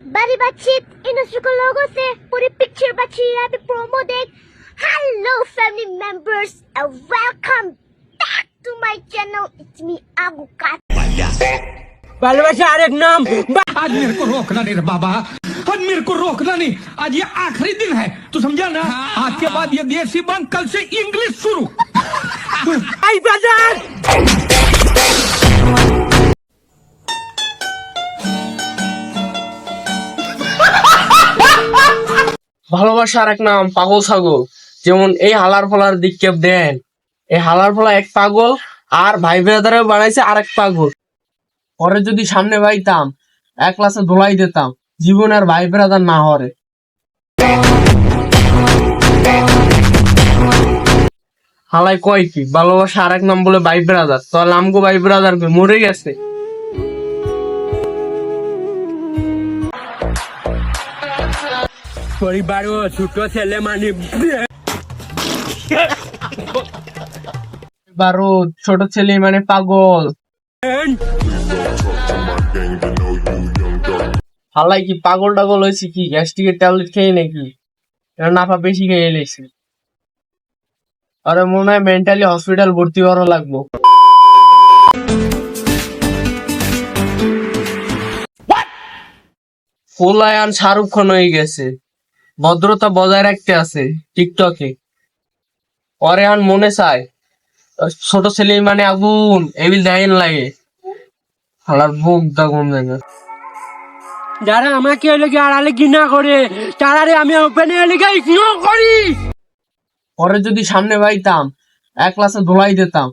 बड़ी बातचीत इन को लोगों से। पूरी पिक्चर बची है। अभी प्रोमो देख। Hello family members welcome back to my channel it's me आगू का भालोबासा आरेक नाम। आज मेरे को रोकना नहीं बाबा। आज मेरे को रोकना नहीं। आज ये आखिरी दिन है। तू समझा ना? हाँ। आज के बाद ये देसी बंद कल से इंग्लिश शुरू। आई बाज़ार। ভালোবাসার এক নাম, পাগল ছাগল। যেমন এই হালার ফলার দিককে দেন। এই হালার ফলা এক পাগল, আর ভাই ব্রাদারে বানাইছে আরেক পাগল। পরে যদি সামনে পাইতাম এক ক্লাসে ধোলাই দিতাম, জীবন আর ভাই ব্রাদার না হরে হালাই কয় কি? ভালোবাসা আরেক নাম বলে ভাই ব্রাদার তাহলে আমগো ভাই ব্রাদার মরে গেছে। পরিবারও ছোট ছেলে মানে বারো ছোট ছেলে মানে পাগল। হালাই কি পাগল টাগল হয়েছে কি? গ্যাস্ট্রিকের ট্যাবলেট খেয়ে নাকি? নাফা বেশি খেয়ে এলেছি আরে মনে হয় মেন্টালি হসপিটাল ভর্তি করা লাগবো। ফুলায়ান শাহরুখ খান হয়ে গেছে। ভদ্রতা বজায় রাখতে আছে টিকটকে। পরে আন মনে চায় ছোট ছেলে মানে আগুন এবিল দেখাইন লাগে। হালার বুক দাগুন দেখে যারা আমাকে লেগে আড়ালে ঘৃণা করে তারারে আমি ওপেনে লেগে ইগনোর করি। পরে যদি সামনে পাইতাম এক ক্লাসে ধোলাই দিতাম।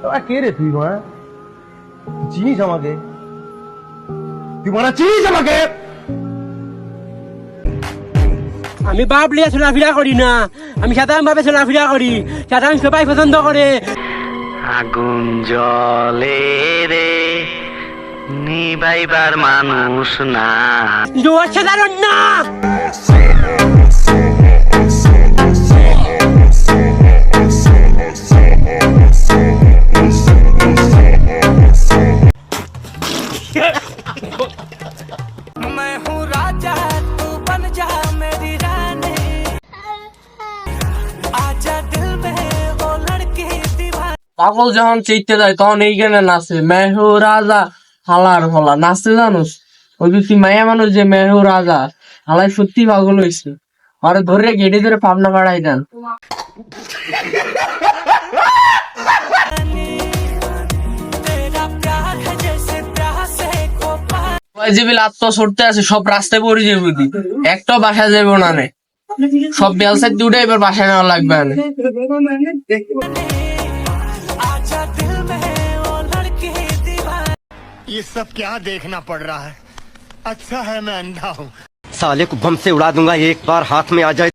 তোরা কে রে তুই মা? চিনিস আমাকে? তুই মারা চিনিস আমাকে? আমি বাপ লিয়ে চলাফেরা করি না। আমি সাধারণ ভাবে চলাফেরা করি। সাধারণ সবাই পছন্দ করে আগুন জলে রে নিবাইবার মানুষ না। জোয়ার সাধারণ না। পাগল যখন চেইতে যায়, তখন এইখানে নাচে মেহু রাজা, হালার হলা নাচতে জানোস? ওই ব্যক্তি মায়া মানুষ যে মেহু রাজা হালাই সত্যি পাগল হয়েছে আরে ধরে গেটে ধরে পাবনা বাড়াই দেন। কয় যে বিল আত্ম ছড়তে আছে সব রাস্তায় পড়ে যাবে দি একটাও বাসা যাবে না নে সব বেলসাইড দুটো এবার বাসায় নেওয়া লাগবে না ये सब क्या देखना पड़ रहा है अच्छा है मैं अंधा हूँ साले को बम से उड़ा दूंगा एक बार हाथ में आ जाए